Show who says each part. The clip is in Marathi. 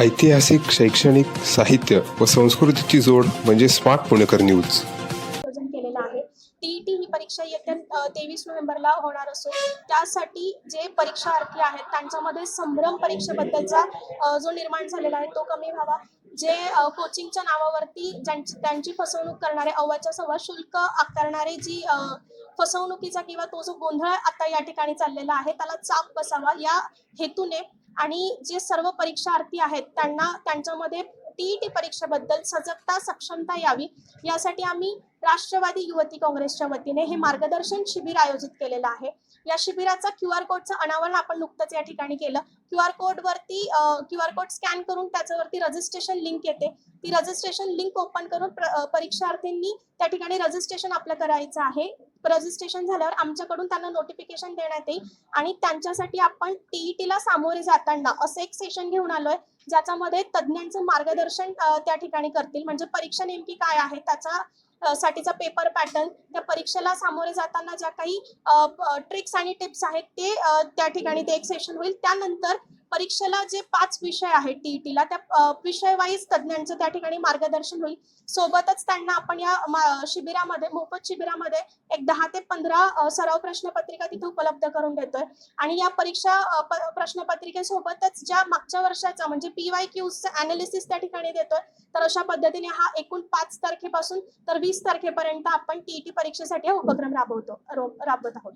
Speaker 1: ऐतिहासिक शैक्षणिक साहित्य व संस्कृतीची जोड म्हणजे स्मार्ट पुणेकर न्यूज.
Speaker 2: आयोजन केलेलं आहे. टीईटी ही परीक्षा येत्या तेवीस नोव्हेंबरला होणार असून त्यासाठी जे परीक्षार्थी आहेत त्यांच्यामध्ये संभ्रम परीक्षेबद्दलचा जो निर्माण झालेला आहे तो कमी व्हावा. जे कोचिंगच्या नावावरती ज्यांची त्यांची फसवणूक करणारे अव्वाच्या सव्वा शुल्क आकारणारे जी फसवणुकीचा किंवा तो जो गोंधळ आता या ठिकाणी चाललेला आहे त्याला चाप बसावा या हेतूने आणि जे सर्व परीक्षार्थी आहेत त्यांना त्यांच्यामध्ये टीईटी परीक्षेबद्दल सजगता सक्षमता यावी. यासाठी आम्ही राष्ट्रवादी युवती काँग्रेसच्या वतीने हे मार्गदर्शन शिबिर आयोजित केलेलं आहे. या शिबिराचा क्यू आर कोडचं अनावरण आपण नुकतंच या ठिकाणी केलं. क्यू आर कोडवरती क्यू आर कोड स्कॅन करून त्याच्यावरती रजिस्ट्रेशन लिंक येते. ती रजिस्ट्रेशन लिंक ओपन करून परीक्षार्थींनी त्या ठिकाणी रजिस्ट्रेशन आपलं करायचं आहे. रजिस्ट्रेशन झाल्यावर आमच्याकडून त्यांना नोटिफिकेशन देण्यात येईल. आणि त्यांच्यासाठी आपण टीईटीला सामोरे जाताना असं एक सेशन घेऊन आलोय ज्याच्यामध्ये तज्ज्ञांचं मार्गदर्शन त्या ठिकाणी करतील. म्हणजे परीक्षा नेमकी काय आहे? त्याचा साठीचा पेपर पॅटर्न त्या परीक्षेला सामोरे जाताना ज्या काही ट्रिक्स आणि टिप्स आहेत ते त्या ठिकाणी ते एक सेशन होईल. त्यानंतर परीक्षेला जे पाच विषय आहेत टीईटीला त्या विषय वाईज तज्ज्ञांचं त्या ठिकाणी मार्गदर्शन होईल. सोबतच त्यांना आपण या शिबिरामध्ये मोफत शिबिरामध्ये एक दहा ते पंधरा सराव प्रश्नपत्रिका तिथे उपलब्ध करून देतोय. आणि या परीक्षा प्रश्नपत्रिकेसोबतच ज्या मागच्या वर्षाचा म्हणजे पी वाय क्यूजचं अनालिसिस त्या ठिकाणी देतोय तर अशा पद्धतीने हा एकूण पाच तारखेपासून तर वीस तारखेपर्यंत आपण टीईटी परीक्षेसाठी हा उपक्रम राबवतो राबवत आहोत.